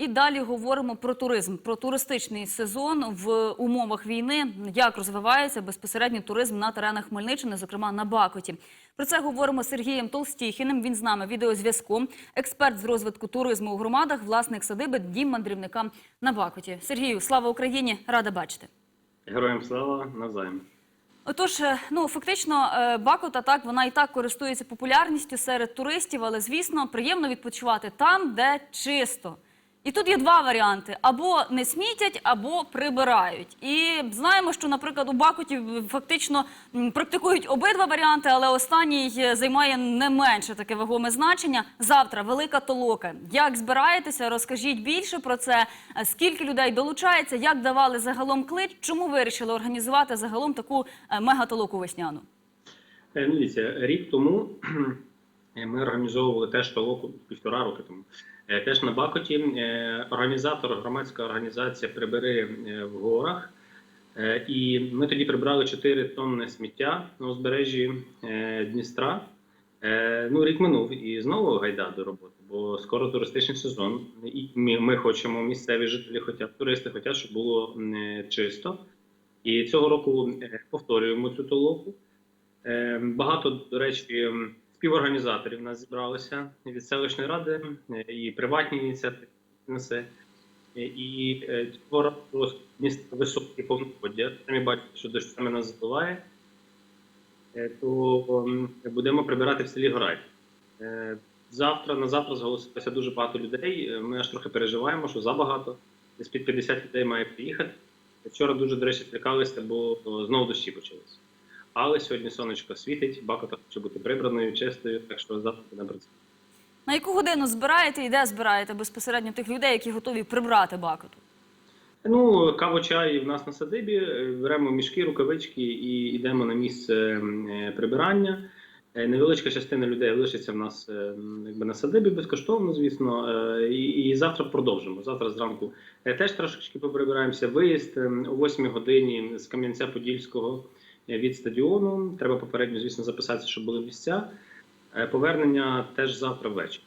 І далі говоримо про туризм, про туристичний сезон в умовах війни, як розвивається безпосередньо туризм на теренах Хмельниччини, зокрема на Бакоті. Про це говоримо з Сергієм Толстіхіним. Він з нами відеозв'язку, експерт з розвитку туризму у громадах, власник садиби дім мандрівника на Бакоті. Сергію, слава Україні! Рада бачити. Героям слава навзаєм. Отож, е, ну фактично, е, Бакота так вона і так користується популярністю серед туристів, але звісно, приємно відпочивати там, де чисто. І тут є два варіанти: або не смітять, або прибирають. І знаємо, що, наприклад, у Бакуті фактично практикують обидва варіанти, але останній е, займає не менше таке вагоме значення. Завтра велика толока. Як збираєтеся? Розкажіть більше про це. Е, Скільки людей долучається? Як давали загалом клич? Чому вирішили організувати загалом таку е, мегатолоку весняну? Ну, дивіться, рік тому ми організовували теж толоку півтора роки тому. Е, Теж на Бакоті Е, організатор, громадська організація Прибери е, в горах. І ми тоді прибрали 4 тонни сміття на узбережжі Дністра. Ну, рік минув і знову гайда до роботи, бо скоро туристичний сезон. І ми, хочемо, місцеві жителі хочуть, туристи хочуть, щоб було чисто. І цього року повторюємо цю толоку. Багато, до речі, співорганізаторів нас зібралося від селищної ради і приватні ініціативи. І е, цього разу місто високі повноводдя. Самі бачите, що дощами нас збиває, Е, то будемо прибирати в селі Горай. Е, Завтра на завтра зголосилося дуже багато людей. Ми аж трохи переживаємо, що забагато. Десь під 50 людей має приїхати. Вчора дуже, до речі, злякалися, бо знову дощі почалися. Але сьогодні сонечко світить, бакота хоче бути прибраною, чистою, так що завтра будемо працювати. На яку годину збираєте і де збираєте безпосередньо тих людей, які готові прибрати Бакоту? Ну, каву чай в нас на садибі, е, беремо мішки, рукавички і йдемо на місце е, прибирання. Е, Невеличка частина людей лишиться в нас якби на садибі безкоштовно, звісно. І, і завтра продовжимо. Завтра зранку теж трошечки поприбираємося. Виїзд о 8 годині з Кам'янця-Подільського е, від стадіону. Треба попередньо, звісно, записатися, щоб були місця. Е, Повернення теж завтра ввечері.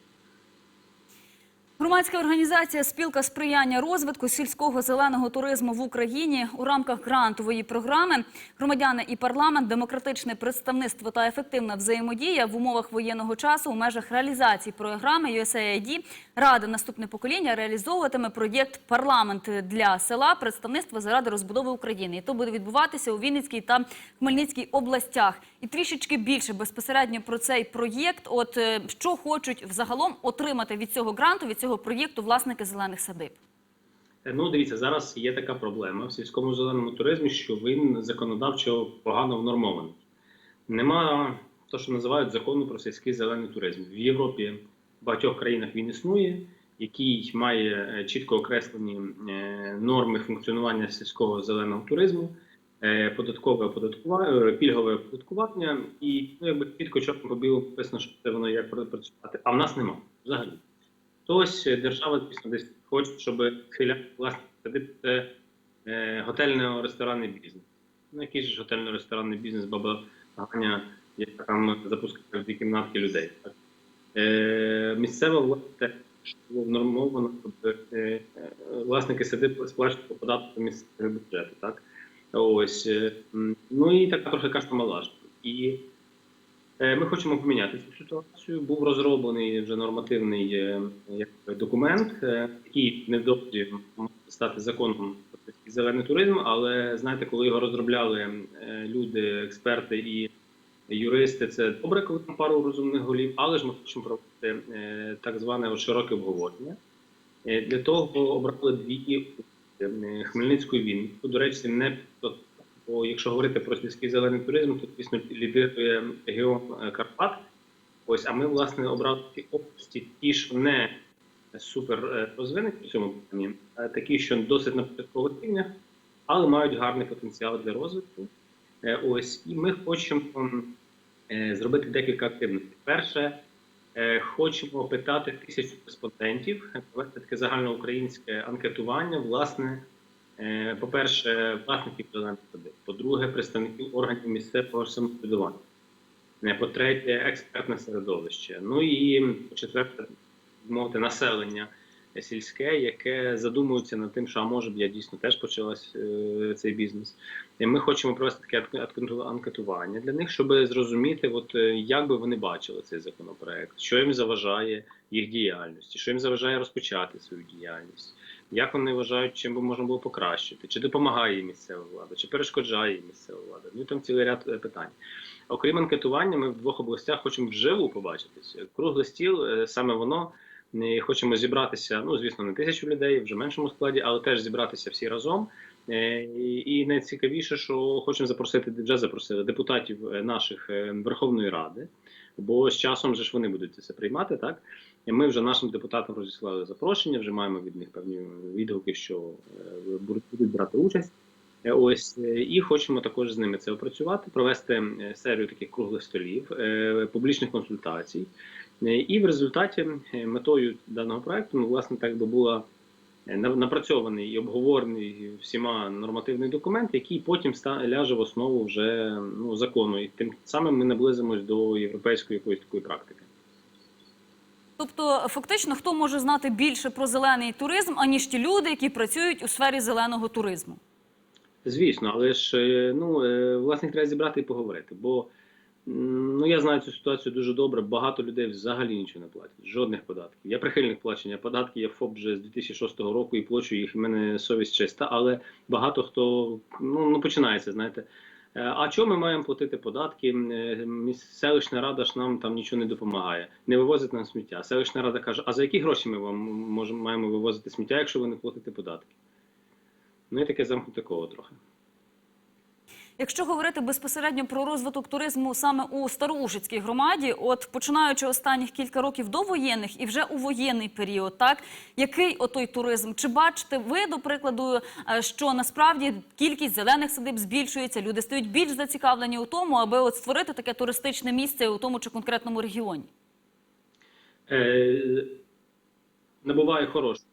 Громадська організація Спілка сприяння розвитку сільського зеленого туризму в Україні у рамках грантової програми громадяни і парламент, демократичне представництво та ефективна взаємодія в умовах воєнного часу у межах реалізації програми USAID Рада наступне покоління реалізовуватиме проєкт Парламент для села представництво заради розбудови України. І то буде відбуватися у Вінницькій та Хмельницькій областях. І трішечки більше безпосередньо про цей проєкт. От е, що хочуть взагалом отримати від цього гранту, від цього проєкту власники зелених садиб. Е, Ну, дивіться, зараз є така проблема в сільському зеленому туризмі, що він законодавчо погано внормований. Нема то, що називають закону про сільський зелений туризм. В Європі в багатьох країнах він існує, який має е, чітко окреслені е, норми функціонування сільського зеленого туризму, податкове оподаткування, пільгове оподаткування, і ну, якби чітко чорним по білому написано, що це воно як працювати. А в нас нема взагалі. Хтось е, держава, звісно, десь хоче, щоб схиляти власне садити це е, готельно-ресторанний бізнес. Ну, який ж готельно-ресторанний бізнес, баба Ганя, яка там запускає дві кімнатки людей. Так? Е, місцева влада було внормовано, щоб е, е, власники садиб сплачують податок до місцевого бюджету. Так? Ось. е, ну і така трохи кашта мала. І Е, Ми хочемо поміняти цю ситуацію. Був розроблений вже нормативний е, документ, е, який невдовзі може стати законом про зелений туризм. Але знаєте, коли його розробляли е, люди, експерти і юристи, це добре, коли там пару розумних голів, але ж ми хочемо провести е, так зване широке обговорення. Е, Для того обрали дві е, Хмельницьку і До речі, не Бо якщо говорити про сільський зелений туризм, то звісно лідирує регіон е, Карпат. Ось, а ми власне обрали ті області, ті, що не супер е, розвинені в цьому питанні, а такі, що досить на початкових рівнях, але мають гарний потенціал для розвитку. Е, Ось, і ми хочемо зробити декілька активностей. Перше, хочемо питати тисячу респондентів, провести таке загальноукраїнське анкетування, власне. Е, По-перше, власників садиб, по-друге, представників органів місцевого самоврядування, Е, по-третє, експертне середовище. Ну і по-четверте, мовити населення сільське, яке задумується над тим, що а може б я дійсно теж почалась е, цей бізнес. І ми хочемо провести таке анке- анке- анкетування для них, щоб зрозуміти, от е, як би вони бачили цей законопроект, що їм заважає їх діяльності, що їм заважає розпочати свою діяльність. Як вони вважають, чим би можна було покращити, чи допомагає їм місцева влада, чи перешкоджає місцева влада? Ну там цілий ряд е, питань. Окрім анкетування, ми в двох областях хочемо вживу побачитися. Круглий стіл, е, саме воно. Е, Хочемо зібратися, ну звісно, не тисячу людей, вже в меншому складі, але теж зібратися всі разом. Е, І і найцікавіше, що хочемо запросити вже запросили депутатів е, наших е, Верховної Ради, бо з часом же ж вони будуть це приймати, так? І ми вже нашим депутатам розіслали запрошення, вже маємо від них певні відгуки, що будуть брати участь. Ось і хочемо також з ними це опрацювати, провести серію таких круглих столів, публічних консультацій. Е, І в результаті е, метою даного проекту, ну, власне, так би була е, напрацьований і обговорений всіма нормативний документ, який потім ляже в основу вже ну, закону. І тим самим ми наблизимось до європейської якоїсь такої практики. Тобто, фактично, хто може знати більше про зелений туризм, аніж ті люди, які працюють у сфері зеленого туризму? Звісно, але ж ну власне треба зібрати і поговорити. Бо ну я знаю цю ситуацію дуже добре. Багато людей взагалі нічого не платять, жодних податків. Я прихильник плачення податків, я ФОП вже з 2006 року і плачу їх. в мене совість чиста. Але багато хто ну, ну починається, знаєте. Е, А чому ми маємо платити податки? Е, Селищна рада ж нам там нічого не допомагає, не вивозить нам сміття. Селищна рада каже: а за які гроші ми вам можемо маємо вивозити сміття, якщо ви не платите податки? Ну і таке замкнуте коло трохи. Якщо говорити безпосередньо про розвиток туризму саме у Староушицькій громаді, от починаючи останніх кілька років до воєнних і вже у воєнний період, так який отой туризм? Чи бачите ви, до прикладу, е, що насправді кількість зелених садиб збільшується, люди стають більш зацікавлені у тому, аби от створити таке туристичне місце у тому чи конкретному регіоні? Е, набуває хорошого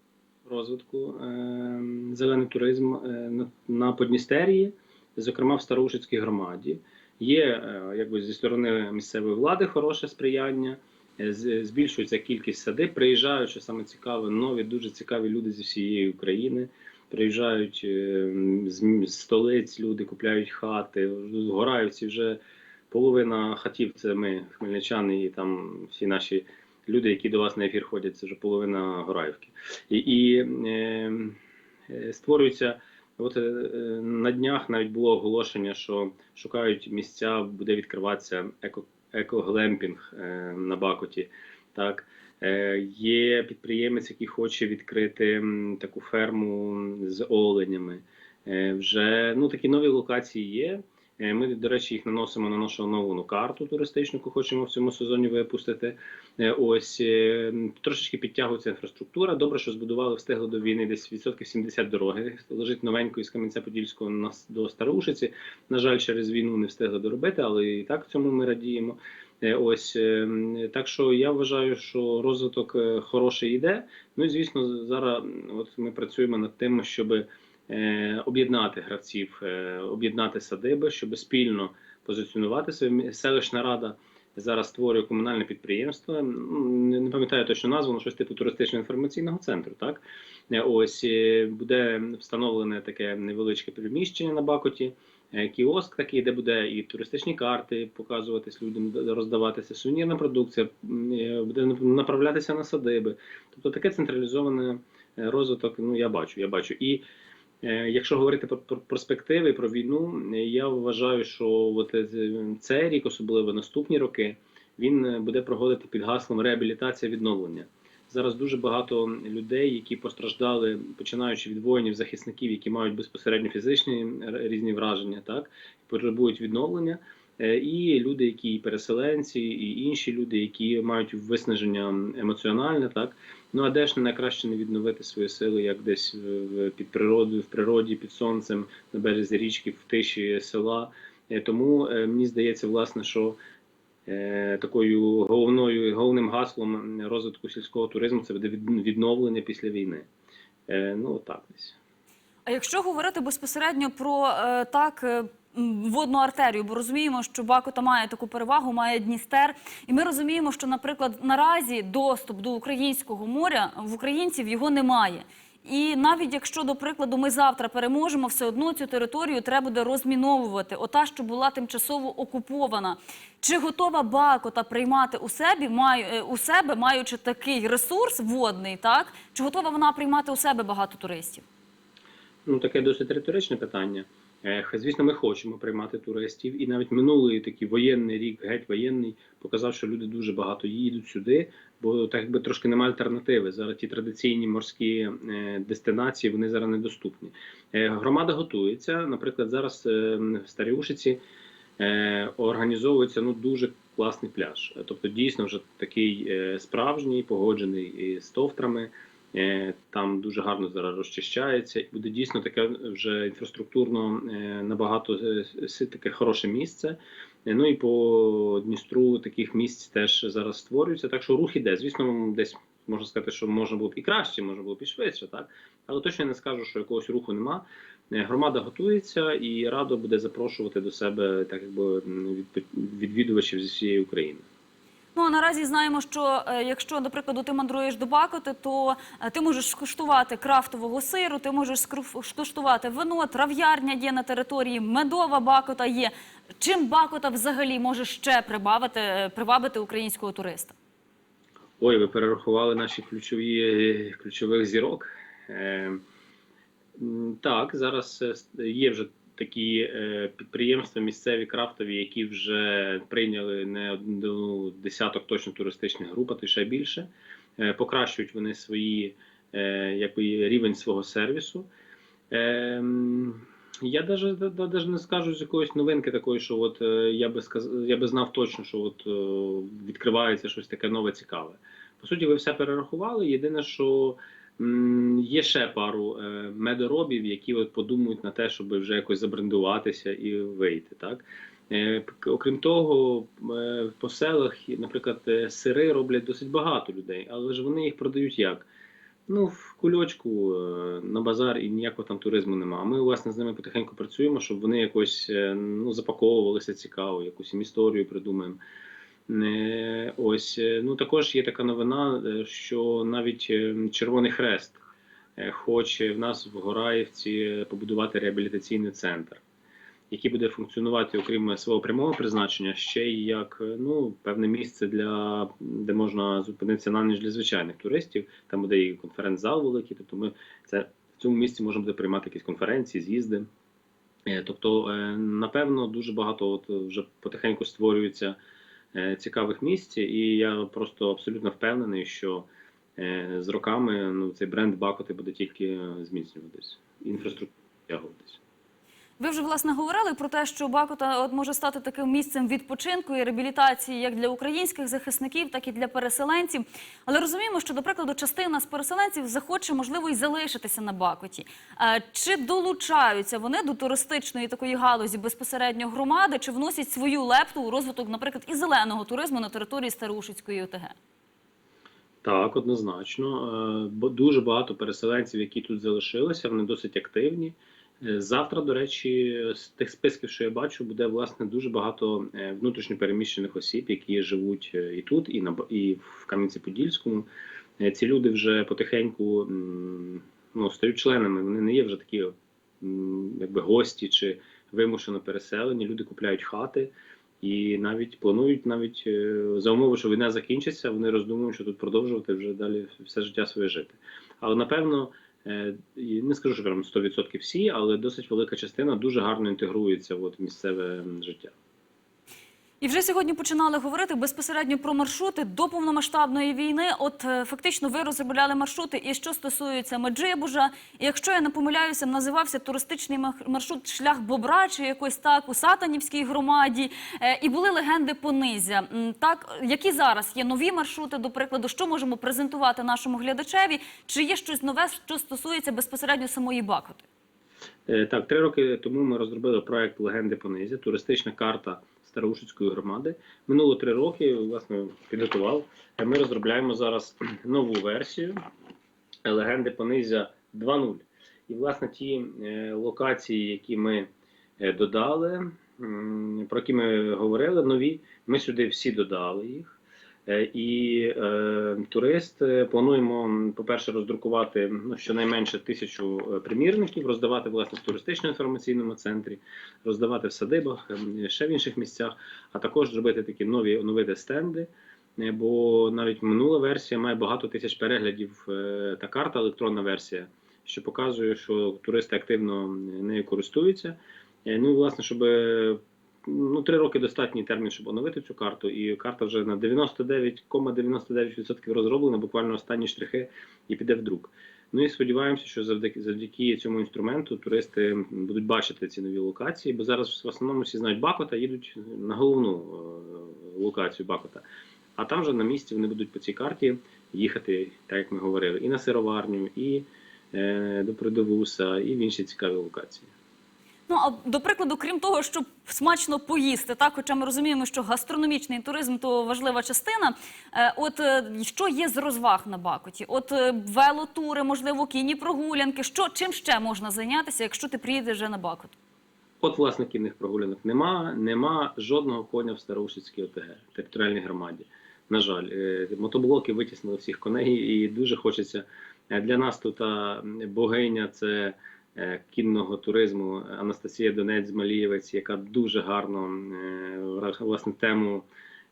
розвитку е, зелений туризм е, на Подністерії, зокрема в Староушицькій громаді. Є е, якби зі сторони місцевої влади хороше сприяння, е, збільшується кількість садиб. Приїжджають, що саме цікаве, нові, дуже цікаві люди зі всієї України. Приїжджають е, з, столиць, люди купляють хати, Гораївці вже половина хатів це ми, хмельничани, і там всі наші люди, які до вас на ефір ходять, це вже половина Гораївки. І, і е, е, створюється. От е, е, на днях навіть було оголошення, що шукають місця, буде відкриватися еко, екоглемпінг е, на Бакоті. Так. Є підприємець, який хоче відкрити таку ферму з оленями. Вже ну, такі нові локації є. Е, Ми, до речі, їх наносимо на нашу нову карту туристичну, яку хочемо в цьому сезоні випустити. Е, Ось е, трошечки підтягується інфраструктура. Добре, що збудували, встигли до війни десь відсотків 70 дороги. Лежить новенькою з Кам'янця-Подільського на с- до Староушиці. На жаль, через війну не встигли доробити, але і так цьому ми радіємо. Ось так що я вважаю, що розвиток хороший йде. Ну і звісно, зараз от ми працюємо над тим, щоб е, об'єднати гравців, е, об'єднати садиби, щоб спільно позиціонувати себе. Селищна рада зараз створює комунальне підприємство. Не пам'ятаю точно назву, але щось типу туристично інформаційного центру. Так Е, ось е, буде встановлене таке невеличке приміщення на Бакоті. е, Кіоск такий, де буде і туристичні карти показуватись людям, роздаватися, сувенірна продукція, е, буде направлятися на садиби. Тобто таке централізоване е, розвиток. Ну я бачу, я бачу. І Е, Якщо говорити про, перспективи, про війну, е, я вважаю, що от е, цей рік, особливо наступні роки, він е, буде проходити під гаслом реабілітація відновлення. Зараз дуже багато людей, які постраждали, починаючи від воїнів, захисників, які мають безпосередньо фізичні різні враження, так потребують відновлення. Е, І люди, які переселенці, і інші люди, які мають виснаження емоціональне, так Ну а де ж не найкраще не відновити свої сили, як десь під природою, в природі, під сонцем, на березі річки, в тиші села. Е, Тому е, мені здається, власне, що такою головною головним гаслом розвитку сільського туризму це буде відновлення після війни. Ну так десь. А якщо говорити безпосередньо про е, так. е, Водну артерію, бо розуміємо, що Бакута має таку перевагу, має Дністер, і ми розуміємо, що, наприклад, наразі доступ до українського моря в українців його немає. І навіть якщо, до прикладу, ми завтра переможемо, все одно цю територію треба буде розміновувати. Ота, що була тимчасово окупована. Чи готова Бакота приймати у себе, маю, е, у себе, маючи такий ресурс водний, так? Чи готова вона приймати у себе багато туристів? Ну, таке досить риторичне питання. Е, Звісно, ми хочемо приймати туристів, і навіть минулий такий воєнний рік, геть воєнний, показав, що люди дуже багато їдуть сюди, бо так якби трошки немає альтернативи. Зараз ті традиційні морські е, дестинації вони зараз недоступні. Е, Громада готується. Наприклад, зараз в Старіушиці е, організовується ну дуже класний пляж. Тобто, дійсно, вже такий справжній, погоджений із товтрами. Е, Там дуже гарно зараз розчищається, і буде дійсно таке вже інфраструктурно е, набагато е, таке хороше місце. Ну і по Дністру таких місць теж зараз створюється. Так що рух іде. Звісно, десь можна сказати, що можна було б і краще, можна було б і швидше, так але точно я не скажу, що якогось руху нема. Громада готується і радо буде запрошувати до себе так, якби відвідувачів зі всієї України. Ну наразі знаємо, що е, якщо, до прикладу, ти мандруєш до Бакоти, то е, ти можеш скуштувати крафтового сиру, ти можеш скуштувати вино, трав'ярня є на території, медова Бакота є. Чим Бакота взагалі може ще прибавити, е, привабити українського туриста? Ой, ви перерахували наші ключових зірок. Так, зараз є вже такі е, підприємства місцеві крафтові, які вже прийняли не одну десяток точно туристичних груп, а то ще більше. Е, покращують вони свої е, якби, рівень свого сервісу. Е, я даже, да- да- даже не скажу з якоїсь новинки такої, що от я би сказ... я би знав точно, що от відкривається щось таке нове цікаве. По суті, ви все перерахували. Єдине, що є ще пару е, медоробів, які от подумають на те, щоб вже якось забрендуватися і вийти. Так? Е, окрім того, е, по селах, наприклад, сири роблять досить багато людей, але ж вони їх продають як? Ну, в кульочку на базар і ніякого там туризму немає. Ми, власне, з ними потихеньку працюємо, щоб вони якось ну, запаковувалися цікаво, якусь їм історію придумаємо. Е, Ось, е, ну також є така новина, е, що навіть Червоний Хрест хоче в нас в Гораївці побудувати реабілітаційний центр, який буде функціонувати, окрім свого прямого призначення, ще й як ну, певне місце для де можна зупинитися на ніч для звичайних туристів. Там буде і конференц-зал великий. Тобто, ми це в цьому місці можемо буде приймати якісь конференції, з'їзди. Тобто, напевно, дуже багато от вже потихеньку створюється цікавих місць, і я просто абсолютно впевнений, що е, з роками ну, цей бренд Бакоти буде тільки е, зміцнюватись, інфраструктура. Ви вже власне говорили про те, що Бакота от може стати таким місцем відпочинку і реабілітації як для українських захисників, так і для переселенців. Але розуміємо, що, до прикладу, частина з переселенців захоче можливо і залишитися на Бакоті. Е, Чи долучаються вони до туристичної такої галузі безпосередньо громади, чи вносять свою лепту у розвиток, наприклад, і зеленого туризму на території Старушицької ОТГ? Так, однозначно. Е, Дуже багато переселенців, які тут залишилися, вони досить активні. Е, Завтра, до речі, з тих списків, що я бачу, буде власне дуже багато е, внутрішньопереміщених осіб, які живуть е, і тут, і на і в Кам'янці-Подільському. Ці люди вже потихеньку ну, стають членами. Вони не є вже такі якби гості чи вимушено переселені. Люди купляють хати. І навіть планують навіть за умови, що війна закінчиться, вони роздумують, що тут продовжувати вже далі все життя своє жити. Але напевно, не скажу, що прям 100% всі, але досить велика частина дуже гарно інтегрується в місцеве життя. І вже сьогодні починали говорити безпосередньо про маршрути до повномасштабної війни. От е, фактично ви розробляли маршрути, і що стосується Меджибужа, і якщо я не помиляюся, називався туристичний маршрут шлях Бобра чи якось так у Сатанівській громаді. Е, І були легенди понизя. Так, які зараз є нові маршрути, до прикладу, що можемо презентувати нашому глядачеві? Чи є щось нове, що стосується безпосередньо самої Бакоти? Е, Так, три роки тому ми розробили проект Легенди Понизя, туристична карта Староушицької громади. Минуло три роки, власне, підготував. Е, Ми розробляємо зараз нову версію Легенди Понизя 2.0. І, власне, ті е, локації, які ми е, додали, про які ми говорили, нові, ми сюди всі додали їх. Е, І е, турист е, плануємо, по-перше, роздрукувати ну, щонайменше тисячу е, примірників, роздавати власне в туристично-інформаційному центрі, роздавати в садибах, ем, ще в інших місцях, а також зробити такі нові оновити стенди. Бо навіть минула версія має багато тисяч переглядів та карта, електронна версія, що показує, що туристи активно нею користуються. Ну і власне, щоб ну, три роки достатній термін, щоб оновити цю карту, і карта вже на 99,99% розроблена, буквально останні штрихи, і піде в друк. Ну і сподіваємося, що завдяки завдяки цьому інструменту туристи будуть бачити ці нові локації, бо зараз в основному всі знають Бакота, їдуть на головну е, локацію Бакота. А там вже на місці вони будуть по цій карті їхати, так як ми говорили, і на сироварню, і е, до Придовуса, і в інші цікаві локації. Ну а до прикладу, крім того, щоб смачно поїсти, так хоча ми розуміємо, що гастрономічний туризм то важлива частина. Е, от е, що є з розваг на Бакоті? От е, велотури, можливо, кінні прогулянки. Що чим ще можна зайнятися, якщо ти приїдеш вже на Бакот? От власне кінних прогулянок нема, нема жодного коня в Староушицькій ОТГ, територіальній громаді. На жаль, мотоблоки витіснили всіх коней, і дуже хочеться для нас тут богиня це кінного туризму Анастасія Донець Малієвець, яка дуже гарно е, власне тему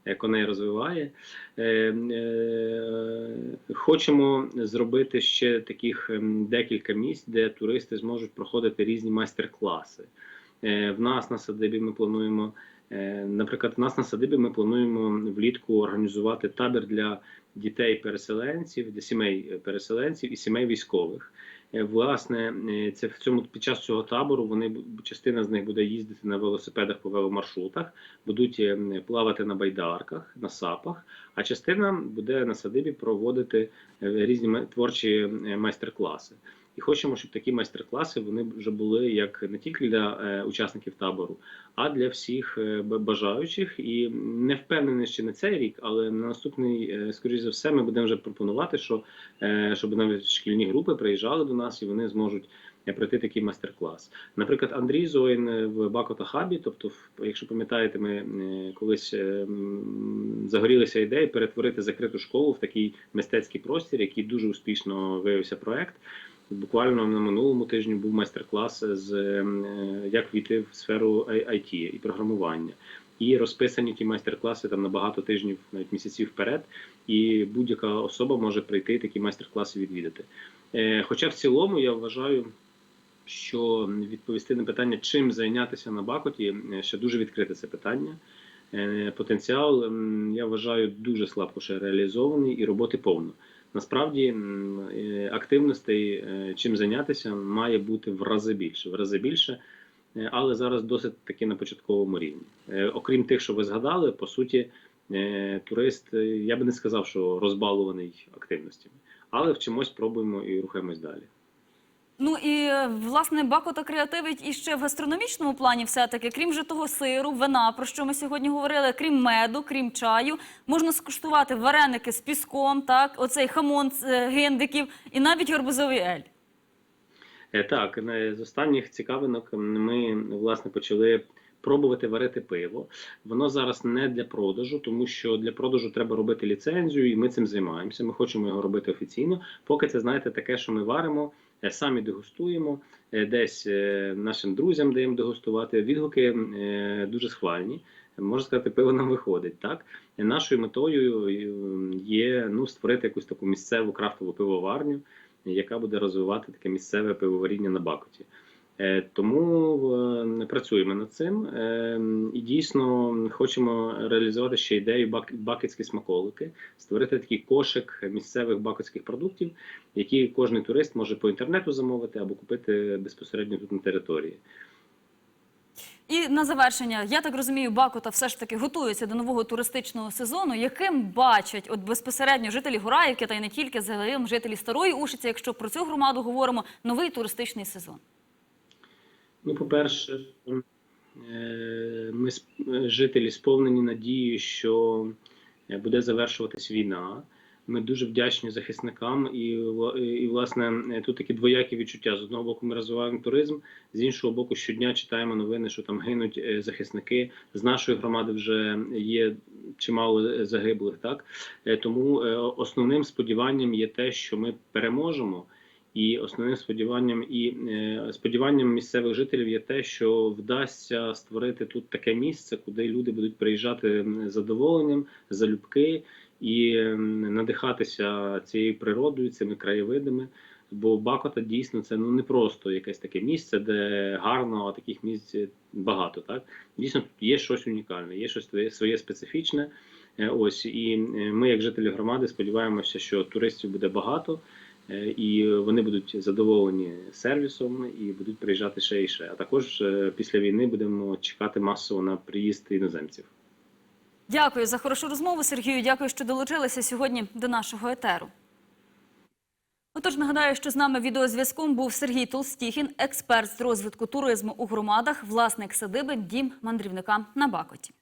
е, коней розвиває. Е, е, Хочемо зробити ще таких ем, декілька місць, де туристи зможуть проходити різні майстер-класи. Е, В нас на садибі ми плануємо, е, наприклад, в нас на садибі ми плануємо влітку організувати табір для дітей-переселенців, для сімей е, переселенців і сімей військових. Е, Власне, е, це в цьому під час цього табору вони частина з них буде їздити на велосипедах по веломаршрутах, будуть е, плавати на байдарках, на сапах, а частина буде на садибі проводити е, різні творчі е, майстер-класи. І хочемо, щоб такі майстер-класи вони вже були як не тільки для е, учасників табору, а для всіх е, бажаючих. І не впевнений ще на цей рік, але на наступний, е, скоріш за все, ми будемо вже пропонувати, що щоб навіть шкільні групи приїжджали до нас і вони зможуть. Пройти такий майстер-клас. Наприклад, Андрій Зоїн в Бакота Хабі, тобто, якщо пам'ятаєте, ми колись загорілися ідеї перетворити закриту школу в такий мистецький простір, який дуже успішно виявився проект. Буквально на минулому тижні був майстер-клас з е, як війти в сферу IT і програмування. І розписані ті майстер-класи там на багато тижнів, навіть місяців вперед. І будь-яка особа може прийти такі майстер-класи відвідати. Е, Хоча в цілому я вважаю, що відповісти на питання, чим зайнятися на Бакоті, е, ще дуже відкрите це питання. Потенціал, я вважаю, дуже слабко ще реалізований і роботи повно. Насправді е, активностей, е, чим зайнятися, має бути в рази більше, в рази більше, е, але зараз досить таки на початковому рівні. Окрім тих, що ви згадали, по суті, турист, я би не сказав, що розбалуваний активностями, але вчимось, пробуємо і рухаємось далі. Ну і е, власне Бакота креативить і ще в гастрономічному плані, все-таки, крім же того сиру, вина, про що ми сьогодні говорили, крім меду, крім чаю, можна скуштувати вареники з піском, так, оцей хамон е, і навіть гарбузовий ель. Е, Так, з останніх цікавинок ми власне почали пробувати варити пиво. Воно зараз не для продажу, тому що для продажу треба робити ліцензію, і ми цим займаємося. Ми хочемо його робити офіційно. Поки це знаєте, таке, що ми варимо, самі дегустуємо, е, десь е, нашим друзям даємо дегустувати. Відгуки е, дуже схвальні. Можна сказати, пиво нам виходить. Так нашою метою е, є ну створити якусь таку місцеву крафтову пивоварню яка буде розвивати таке місцеве пивоваріння на Бакоті. Е, Тому працюємо над цим Е, і дійсно хочемо реалізувати ще ідею бак- бакетські смаколики, створити такий кошик місцевих бакетських продуктів, які кожен турист може по інтернету замовити або купити безпосередньо тут на території. І на завершення, я так розумію, Бакота все ж таки готується до нового туристичного сезону. Яким бачать от безпосередньо жителі Гураївки та й не тільки загалом жителі Старої Ушиці, якщо про цю громаду говоримо, новий туристичний сезон. Ну, по-перше, е, ми е, жителі сповнені надії, що е, буде завершуватись війна. Ми дуже вдячні захисникам, і, і власне тут такі двоякі відчуття. З одного боку, ми розвиваємо туризм, з іншого боку, щодня читаємо новини, що там гинуть захисники. З нашої громади вже є чимало загиблих. Так тому основним сподіванням є те, що ми переможемо. І основним сподіванням і е, сподіванням місцевих жителів є те, що вдасться створити тут таке місце, куди люди будуть приїжджати задоволенням, залюбки і надихатися цією природою, цими краєвидами. Бо Бакота дійсно це ну не просто якесь таке місце, де гарно, а таких місць багато. Так дійсно тут є щось унікальне, є щось своє специфічне. Е, Ось і е, ми, як жителі громади, сподіваємося, що туристів буде багато. Е, і вони будуть задоволені сервісом і будуть приїжджати ще і ще. А також е, після війни будемо чекати масово на приїзд іноземців. Дякую за хорошу розмову, Сергію. Дякую, що долучилися сьогодні до нашого етеру. Отож, нагадаю, що з нами відеозв'язком був Сергій Толстіхін, експерт з розвитку туризму у громадах, власник садиби Дім мандрівника на Бакоті.